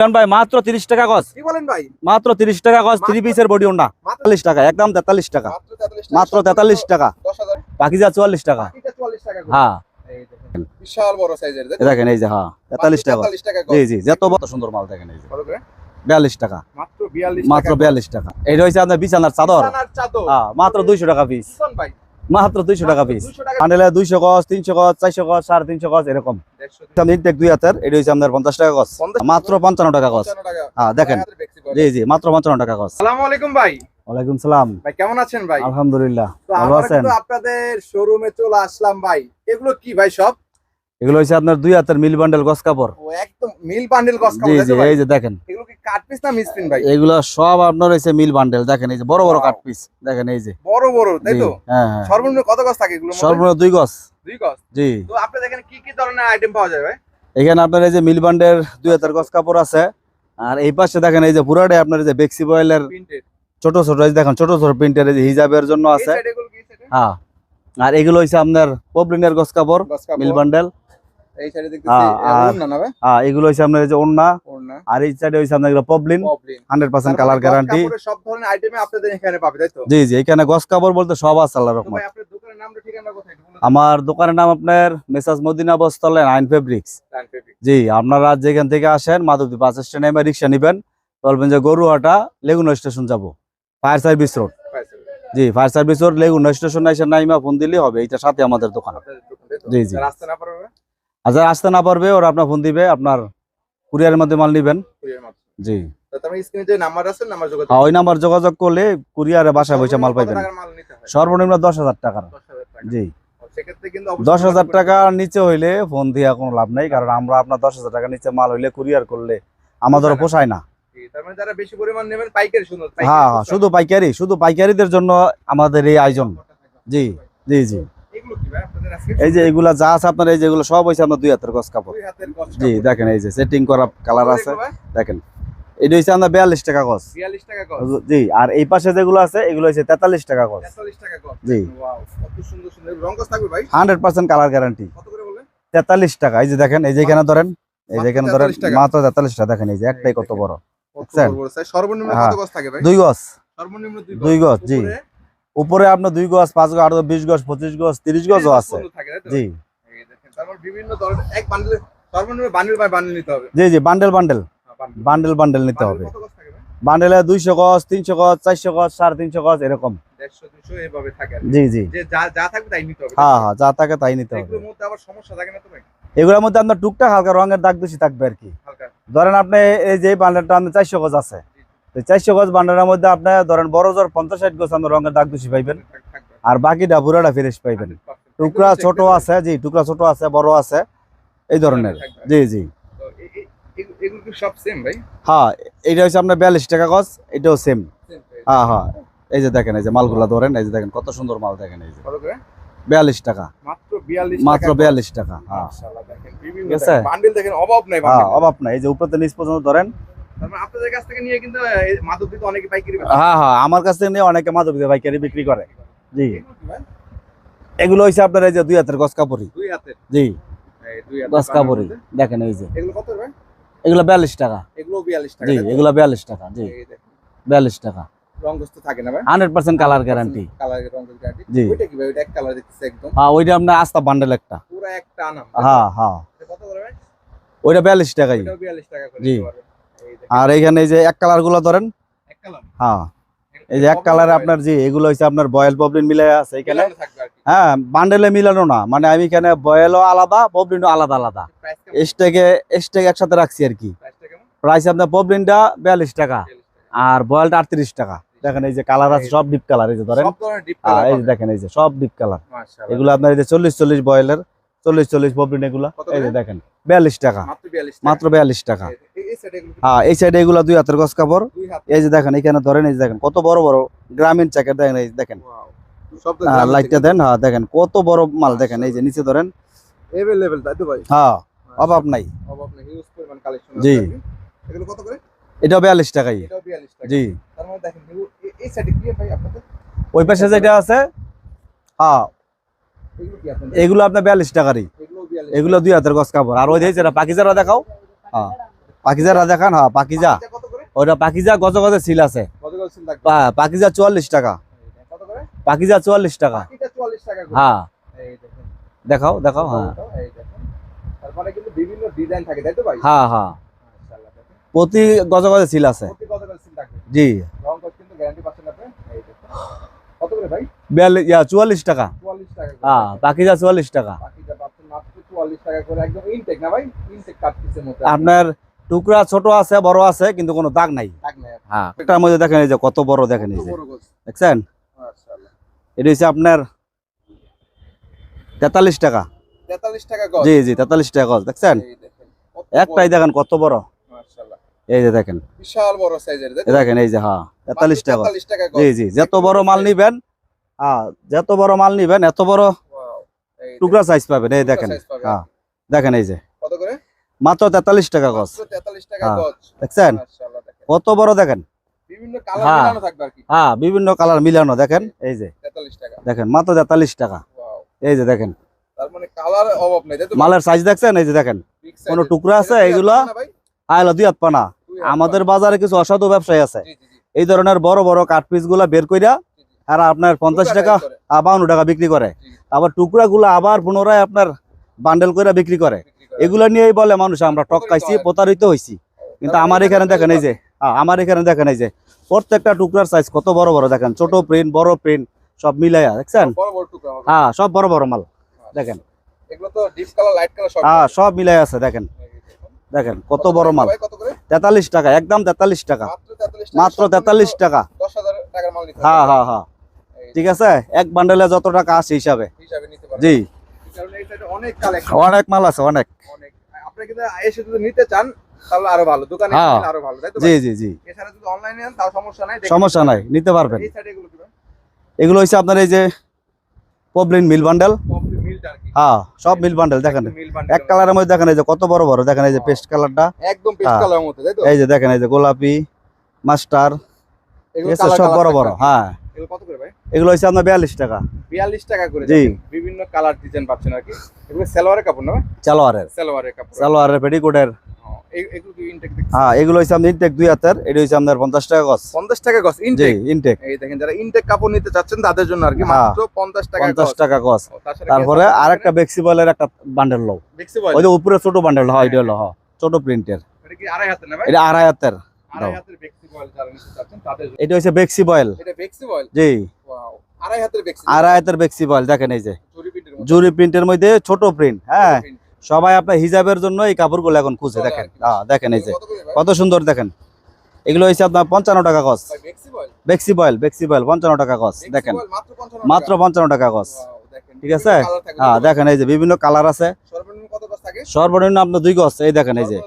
ভাই মাত্র তিরিশ টাকা গজ। মাত্র তিরিশ টাকা গজ থ্রি পিসের বডি তেতাল্লিশ টাকা একদম তেতাল্লিশ টাকা। মাত্র তেতাল্লিশ টাকা চুয়াল্লিশ টাকা। বাকিটা 44 টাকা করে। হ্যাঁ। এই দেখেন, বিশাল বড় সাইজের এই দেখেন এই যে হ্যাঁ তেতাল্লিশ টাকা। 43 জি জি যত বড় সুন্দর মাল দেখেন এই যে। বিয়াল্লিশ টাকা। মাত্র 42 মাত্র টাকা। বিয়াল্লিশ টাকা। এটা হচ্ছে আপনার বিছানার চাদর। চাদর। হ্যাঁ মাত্র দুইশো টাকা পিস মাত্র দুইশো টাকা পিস 200 দুইশো গজ তিনশো গজ চারশো গজ সাড়ে তিনশো গজ এরকম। ইনটেক দুই হাতের এটা হচ্ছে আপনার পঞ্চাশ টাকা গজ। মাত্র পঞ্চান্ন টাকা গজ। হ্যাঁ দেখেন। জি জি মাত্র পঞ্চান্ন টাকা গজ। আসসালামু আলাইকুম ভাই। ওয়ালাইকুম সালাম। ভাই কেমন আছেন ভাই? আলহামদুলিল্লাহ ভালো আছেন? আপনাদের শোরুমে চলে আসলাম ভাই। এগুলো কি ভাই সব? এগুলো হচ্ছে আপনার দুই হাতের মিল বান্ডেল গজ কাপড়। একদম মিল বান্ডেল গস কাপড় জি ভাই? এই যে দেখেন। কাট পিস না মিসপ্রিন্ট ভাই? এগুলো সব আপনার মিল বান্ডেল দেখেন এই যে বড় বড় Wow. কাট পিস দেখেন এই যে। বড় বড় তাই তো? হ্যাঁ সর্বনিম্ন কত গস থাকে এগুলো সর্বনিম্ন দুই গজ। দুই গস জি। তো আপনাদের এখানে কি কি ধরনের আইটেম পাওয়া যায় ভাই? এখানে আপনার এই যে মিল বান্ডের দুই হাতের গজ কাপড় আছে। আর এই পাশে দেখেন এই যে পুরাটাই আপনার এই যে বেক্সি বয়েলের ছোট ছোট এই দেখেন ছোট ছোট প্রিন্টের এই যে হিজাবের জন্য আছে। হ্যাঁ। আর এগুলো হচ্ছে আপনার পবলিনের গজ কাপড় মিল বান্ডেল এই সাইডে দেখতেছি হ্যাঁ, না ভাই? হ্যাঁ এগুলো হচ্ছে আপনার এই যে ওন্না আর এই সাইডে হচ্ছে আপনার poplin poplin hundred percent colour guarantee সব ধরনের আইটেমে আপনাদের এখানে পাবে তাই তো? জি জি এখানে গজ কাপড় বলতে সব আছে আল্লাহ রহমত ভাই আপনার দোকানের নামটা ঠিকানা কোথায় আমার দোকানের নাম আপনার মেসাজ মদিনা বস্তলে আইন ফেব্রিক্স ফেব্রিক জি আপনারা যেখান থেকে আসেন মাধবদী বাস স্ট্যান্ডে নেমে রিক্সা নেবেন বলবেন যে গরুহাটা লেগুনা স্টেশন যাব ফায়ার সার্ভিস রোড জি ফায়ার সার্ভিস রোড লেগুনা স্টেশন এসে নাইমা ফোন দিলে হবে এটা সাথে আমাদের দোকান। জি, জি। রাস্তা না আর যারা আসতে না পারবে ওরা আপনার ফোন দিবে আপনার কুরিয়ারের মধ্যে মাল নিবেন। মাধ্যমে জি। তো তুমি স্ক্রিনে যে নাম্বার আছে নাম্বার যোগাযোগ আর ওই নাম্বার যোগাযোগ করলে কুরিয়ারে বাসায় বসে মাল পাইবেন। হয়? সর্বনিম্ন দশ হাজার টাকার। 10000 টাকা জি। ও, দশ হাজার টাকার নিচে হইলে ফোন দিয়ে কোনো লাভ নেই কারণ আমরা আপনার দশ হাজার টাকার নিচে মাল হইলে কুরিয়ার করলে আমাদেরও পোষায় না। মানে হ্যাঁ হ্যাঁ শুধু পাইকারি শুধু পাইকারিদের জন্য আমাদের এই আয়োজন। জি জি জি। এই যে এগুলা যা আছে আপনার এই যে এগুলো সব হয়েছে আপনার দুই হাতের গছ কাপড়। জি দেখেন এই যে সেটিং করা কালার আছে। দেখেন এটা হচ্ছে আপনার বিয়াল্লিশ টাকা গছ। 42 টাকা গস জি আর এই পাশে যেগুলো আছে এগুলো হচ্ছে তেতাল্লিশ টাকা গছ। 43 টাকা গস জি। ওয়াও কত সুন্দর সুন্দর। রং গস থাকবে ভাই? হান্ড্রেড পার্সেন্ট কালার গ্যারান্টি তেতাল্লিশ টাকা। এই যে দেখেন এই যে এখানে ধরেন এই যে এখানে ধরেন মাত্র তেতাল্লিশ টাকা। দেখেন এই যে একটাই কত বড়? সর্বনিম্ন হ্যাঁ। দুই গছ। দুই জি। উপরে আপনার দুই গছ পাঁচ গজ আট গজ বিশ গজ পঁচিশ গজ তিরিশ গজও আছে? জি। বান্ডেল বান্ডেল বান্ডেল বান্ডেল নিতে হবে। গজ? বান্ডেলে দুইশো গজ তিনশো গজ চারশো গজ সাড়ে তিনশো গজ এরকম। 150, 200 এভাবে থাকে আর কি। জি জি। হ্যাঁ হ্যাঁ যা থাকে তাই নিতে হবে। এগুলোর মধ্যে আপনার টুকটাক হালকা রঙের দাগ দোষী থাকবে আর কি। ধরেন আপনি এই যে বান্ডেলটা আপনার চারশো গজ আছে। তো চারশো গজ বান্ডেলের মধ্যে আপনার ধরেন বড় জোর পঞ্চাশ ষাট গজ আপনার রঙের দাগ দোষী পাইবেন। আর বাকিটা পুরোটা ফ্রেশ পাইবেন। টুকরা ছোট আছে জি টুকরা ছোট আছে বড় আছে এই ধরনের। জি জি। হ্যাঁ এটা হচ্ছে আপনার বিয়াল্লিশ টাকা গজ এটাও সেম। হ্যাঁ হ্যাঁ। এই যে দেখেন এই যে মালগুলা ধরেন এই যে দেখেন কত সুন্দর মাল দেখেন এই যে। বিয়াল্লিশ টাকা। মাত্র 42 টাকা। বিয়াল্লিশ টাকা হ্যাঁ। ঠিক আছে? অভাব নাই হ্যাঁ অভাব নাই। এই যে উপরে নিচ পর্যন্ত ধরেন আপনাদের কাছ থেকে নিয়ে কিন্তু এই মাধবদীতে অনেকে পাইকারি হ্যাঁ হ্যাঁ আমার কাছ থেকে নিয়ে অনেকে মাধবীতে পাইকারি বিক্রি করে। জি। এগুলো কি ভাই? এগুলো হচ্ছে আপনার এই যে দুই হাতের গছ কাপড়ি। দুই হাতের? জি। এই দুই হাতের গছ কাপড়ি দেখেন এই যে। এগুলো কত ভাই এগুলো বিয়াল্লিশ টাকা। এগুলো 42 টাকা জি এগুলো টাকা জি। রং গোস্ত থাকে না ভাই? Hundred percent colour guarantee colour রং গ্যারান্টি জি। ওইটা কি ভাই? ওইটা এক কালার দেখতেছে একদম। হ্যাঁ ওইটা আপনার আস্তা বান্ডেল একটা। পুরো একটা আনাম হ্যাঁ হ্যাঁ। কত করে ভাই? ওইটা বিয়াল্লিশ টাকাই। এটাও 42 টাকা করে জি। দিতে পারবেন। এই দেখেন, আর এইখানে এই যে এক কালারগুলো ধরেন হ্যাঁ। এই যে এক কালারে আপনার জি এগুলো হচ্ছে আপনার বয়েল পবলিন মিলে আছে এখানে। হ্যাঁ বান্ডেলে মিলানো না। মানে আমি এখানে বয়েলও আলাদা পবলিনও আলাদা আলাদা। প্রাইস কেমন? একসাথে রাখছি আর কি। প্রাইস আপনার পবলিনটা বিয়াল্লিশ টাকা। আর বয়েলটা আটত্রিশ টাকা। দেখেন এই যে কালার আছে সব ডিপ কালার এই যে ধরেন। হ্যাঁ, এই যে দেখেন এই যে সব ডিপ কালার এগুলো আপনার এই যে চল্লিশ চল্লিশ বয়েলের চল্লিশ চল্লিশ পবলিন এগুলো। এই যে দেখেন বিয়াল্লিশ টাকা। মাত্র 42 টাকা। মাত্র বিয়াল্লিশ টাকা। এই সাইডে এগুলো হ্যাঁ, দুই হাতের গছ কাপড়। এই যে দেখেন এখানে ধরেন এই দেখেন কত বড় বড় গ্রামীণ চাকের দেখেন এই দেখেন। লাইটটা হ্যাঁ, দেন হ্যাঁ দেখেন কত বড় মাল দেখেন এই যে নিচে ধরেন। হ্যাঁ অভাব নাই। জি। এটা বিয়াল্লিশ জি। ওই পাশে যেটা আছে হ্যাঁ এগুলো আপনার বিয়াল্লিশ টাকারই। এগুলো দুই হাতের গছ কাপড়। আর ওই যেটা পাকিজারা দেখাও। হ্যাঁ। পাকিজারা দেখান হ্যাঁ পাকিজা। ওটা পাকিজা গজ গজে সিল আছে। পা- পাকিজা চুয়াল্লিশ টাকা। পাকিজা চুয়াল্লিশ টাকা। বাকিটা 44 টাকা করে। হ্যাঁ। দেখাও দেখাও হ্যাঁ। হ্যাঁ হ্যাঁ। প্রতি গজ গজে সিল আছে। জি। চুয়াল্লিশ টাকা। 44 হ্যাঁ পাকিজা চুয়াল্লিশ টাকা। বাকিটা পাচ্ছেন মাত্র 44 টাকা করে। একদম ইনটেক না ভাই? ইনটেক কাট পিসের মধ্যে আপনার টুকরা ছোট আছে বড় আছে কিন্তু কোনো দাগ নাই। হ্যাঁ একটার মধ্যে দেখেন এই যে কত বড় দেখেন এই যে। দেখছেন? এটা হচ্ছে আপনার তেতাল্লিশ টাকা। 43 টাকা গজ জি জি তেতাল্লিশ টাকা গজ দেখছেন? দেখেন একটাই দেখেন কত বড়। এই যে দেখেন। বিশাল বড় সাইজের দেখেন। এই যে হ্যাঁ তেতাল্লিশ টাকা। গজ। 43 টাকা গজ জি জি যত বড় মাল নিবেন হ্যাঁ যত বড় মাল নিবেন এত বড় টুকরা সাইজ পাবেন এই দেখেন। হ্যাঁ দেখেন এই যে। মাত্র তেতাল্লিশ টাকা গজ। মাত্র 43 টাকা হ্যাঁ। দেখছেন? কত বড় দেখেন? বিভিন্ন কালার হ্যাঁ। হ্যাঁ বিভিন্ন কালার মিলানো দেখেন? এই যে দেখেন মাত্র তেতাল্লিশ টাকা। এই যে দেখেন। মানে মালের সাইজ দেখছেন? এই যে দেখেন। কোনো টুকরা আছে? ভাই? আইলো দুই পানা। আমাদের বাজারে কিছু অসাধু ব্যবসায়ী আছে। এই ধরনের বড় বড় কাঠ পিসগুলা বের কইরা। আর আপনার পঞ্চাশ টাকা বাউন্ন টাকা বিক্রি করে। আবার টুকরা গুলা আবার পুনরায় আপনার বান্ডেল করে বিক্রি করে। এগুলা নিয়েই বলে মানুষ আমরা টক খাইছি প্রতারিত হয়েছি কিন্তু আমার এখানে দেখেন এই যে হ্যাঁ, আমার এখানে দেখেন এই যে প্রত্যেকটা টুকরার সাইজ কত বড় বড় দেখেন ছোট প্রিন্ট বড় প্রিন্ট সব মিলাইয়া দেখছেন? হ্যাঁ সব বড় বড় মাল দেখেন। হ্যাঁ সব মিলাই আছে দেখেন। দেখেন কত বড় মাল। তেতাল্লিশ টাকা একদম তেতাল্লিশ টাকা। মাত্র 43 টাকা মাত্র সম্পূর্ণ তেতাল্লিশ টাকা। 10000 টাকার মাল হ্যাঁ হ্যাঁ হ্যাঁ। ঠিক আছে? এক বান্ডেলে যত টাকা আসে হিসাবে। জি। অনেক মাল আছে অনেক। অনেক। আপনি কিন্তু এসে যদি নিতে চান তাহলে আরও ভালো। দোকানে হ্যাঁ। আরও ভালো তাই তো জি জি জি। এছাড়া যদি অনলাইনে নেন তাও সমস্যা নাই সমস্যা নাই নিতে পারবেন। এই সাইডে এগুলো কি এগুলো হচ্ছে আপনার এই যে পবলিন মিল বান্ডেল হ্যাঁ সব মিল বান্ডেল দেখেন। এক কালারের মধ্যে দেখেন এই যে কত বড় বড় দেখেন এই যে পেস্ট কালারটা একদম পেস্ট হ্যাঁ। কালারের মতো তাই তো? এই যে দেখেন এই যে গোলাপি মাস্টার এগুলো সব বড় বড় হ্যাঁ। এগুলো কত করে ভাই? এগুলো হচ্ছে আপনার বিয়াল্লিশ টাকা। 42 টাকা করে জি। বিভিন্ন কালার ডিজাইন পাচ্ছেন আর কি। এগুলো সালোয়ারের কাপড় না ভাই? চালোয়ারের সালোয়ারের কাপড়। চালোয়ারের পেটিকোটের। হ্যাঁ, এই- এগুলো কি ইনটেক দেখছি। এগুলো হচ্ছে আপনার ইনটেক দুই হাতের। এটা হচ্ছে আপনার পঞ্চাশ টাকা গছ 50 টাকা গস ইনটেক ইনটেক এই দেখেন যারা ইনটেক কাপড় নিতে চাচ্ছেন তাদের জন্য আর কি হ্যাঁ। মাত্র 50 টাকা পঞ্চাশ টাকা গছ তারপরে গেছে আরেকটা বেক্সি বয়েলের একটা বান্ডেল লো ওই যে উপরে ছোট বান্ডেল হয় এটা হলো হ্যাঁ, ছোট প্রিন্টের এটা ভাই? এটা আড়াই হাতের। আড়াই হাতের বেক্সি বয়েল যারা নিতে চাচ্ছেন তাদের এটা হচ্ছে বেক্সি বয়েল এটা বেক্সি বয়েল জি। ওয়াও আড়াই হাতের বেক্সি আড়াই হাতের বেক্সি বয়েল দেখেন এই যে। জরি প্রিন্টের মধ্যে। ছোট প্রিন্ট হ্যাঁ। সবাই আপনার হিজাবের জন্য এই কাপড়গুলো এখন খুঁজে দেখেন। হ্যাঁ দেখেন এই যে। কত সুন্দর দেখেন। এগুলো হচ্ছে আপনার পঞ্চান্ন টাকা গছ বেক্সি বয়েল বেক্সি বয়েল পঞ্চান্ন টাকা গছ দেখেন। মাত্র 55 মাত্র টাকা। পঞ্চান্ন টাকা গছ ঠিক আছে? হ্যাঁ দেখেন এই যে বিভিন্ন কালার আছে। সর্বনিম্ন আপনার দুই গছ এই দেখেন এই যে।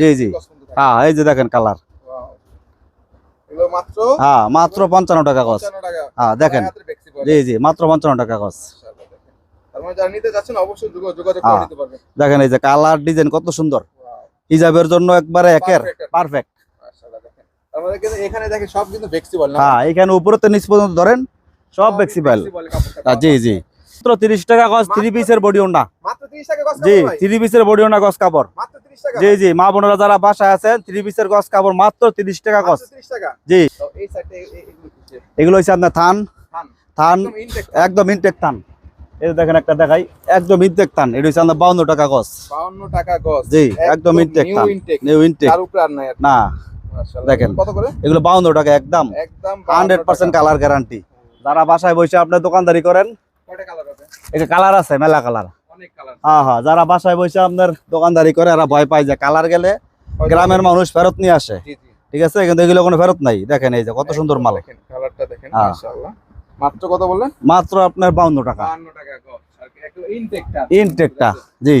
জি, জি। হ্যাঁ এই যে দেখেন কালার হ্যাঁ মাত্র পঞ্চান্ন টাকা গছ হ্যাঁ দেখেন। বেক্সি বয়েল। জি জি মাত্র পঞ্চান্ন টাকা দেখেন। মানে করে হ্যাঁ। দেখেন এই যে কালার ডিজাইন কত সুন্দর। হিজাবের জন্য একবারে একের। পারফেক্ট দেখেন। মানে এখানে দেখেন সব কিন্তু হ্যাঁ এখানে উপরে তো নিচ পর্যন্ত ধরেন সব বেক্সি বয়েল বলে কাপড়টা হ্যাঁ, জি জি। মাত্র তিরিশ টাকা গছ থ্রি পিসের বডি ওন্ডা মাত্র 30 টাকা গজ জি? থ্রি পিসের বডি কাপড়। মাত্র 30 টাকা। জি জি মা বোনেরা যারা বাসায় আছেন থ্রি পিসের গছ কাপড় মাত্র তিরিশ টাকা গছ 30 টাকা। জি। তো এই সাইডে এগুলো হচ্ছে। আপনার থান। থান। একদম ইনটেক থান। এই দেখেন একটা দেখাই একদম ইনটেক থান। এটা হচ্ছে আপনার বাউন্ন টাকা গছ 52 টাকা গজ। জি, একদম নিউ থান। New intact. না। দেখেন। এগুলো বাউন্ন টাকা একদম। একদম হান্ড্রেড পার্সেন্ট কালার গ্যারান্টি যারা বাসায় বসে আপনার দোকানদারি করেন এটা কালার আছে মেলা কালার। হ্যাঁ হ্যাঁ যারা বাসায় বসে আপনার দোকানদারি করে এরা ভয় পায় যে কালার গেলে গ্রামের মানুষ ফেরত নিয়ে আসে। ঠিক আছে? কিন্তু এগুলো কোনো ফেরত নাই। দেখেন এই যে কত সুন্দর মাল। দেখেন কালারটা দেখেন হ্যাঁ। মাত্র কত বললেন? মাত্র আপনার বাউন্ন টাকা। 52 টাকা গজ আর কি একদম ইনটেকটা ইনটেকটা জি।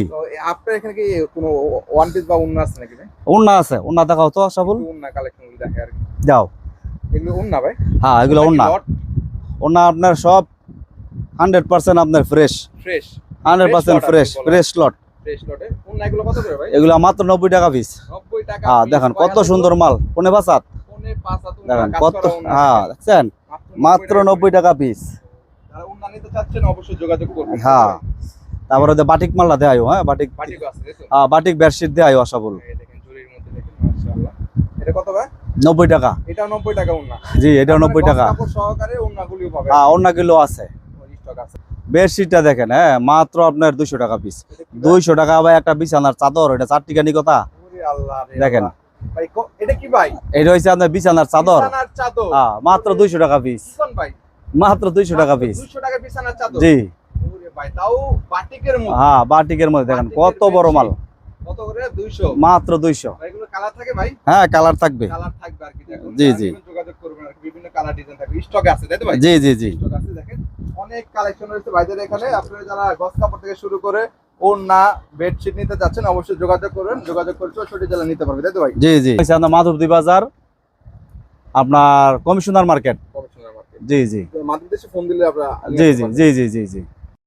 আপনার এখানে কি কোনো ওয়ান পিস বা উন্না আছে নাকি উন্না আছে উন্না দেখাও তো সবুল উন্না কালেকশন দেখে আর যাও। এগুলো উন্না ভাই? হ্যাঁ এগুলো উন্না। উন্না আপনার সব হান্ড্রেড পার্সেন্ট আপনার fresh. Fresh. Hundred percent lot fresh lot. এগুলো মাত্র নব্বই টাকা পিস 90 টাকা হ্যাঁ দেখেন কত সুন্দর মাল। কোনে বাসাত কোনে পাঁচ দেখেন কত হ্যাঁ। দেখছেন? মাত্র নব্বই টাকা পিস যারা উন্না নিতে চাচ্ছেন অবশ্যই যোগাযোগ করবেন হ্যাঁ। তারপরে বাটিক মাল্লা দেয় হ্যাঁ বাটিক বাটিক আছে হ্যাঁ বাটিক বেডশিট দেয় আশা বল নব্বই টাকা। এটা 90 টাকা জি এটা নব্বই টাকা। হ্যাঁ অন্য কিলো আছে। বেডশিটটা দেখেন হ্যাঁ মাত্র আপনার দুইশো টাকা পিস? দুইশো টাকা ভাই একটা বিছানার চাদর এটা চার টিকানি কথা দেখেন। এটা হচ্ছে আপনার বিছানার চাদর। চাদর। হ্যাঁ মাত্র দুইশো টাকা পিস মাত্র দুইশো টাকা পিস 200 টাকা বিছানার চাদর। জি। হ্যাঁ বাটিকের মধ্যে। দেখেন কত বড় মাল। কত করে? 200 মাত্র দুইশো। ভাই এগুলো কালার থাকে ভাই? হ্যাঁ কালার থাকবে। জি, জি। জি জি জি। অনেক কালেকশন রয়েছে। ভাইদের এখানে আপনারা যারা গস কাপড় থেকে শুরু করে ওড়না বেডশিট নিতে চাচ্ছেন অবশ্যই যোগাযোগ করবেন যোগাযোগ করে চৌষট্টি জেলা নিতে পারবে তাই তো ভাই? জি জি। আপনার মাধবদী বাজার আপনার কমিশনার মার্কেট। Commissioner market. জি জি। মাধবদেশে দেশে ফোন দিলে আপনারা জি জি জি জি জি জি।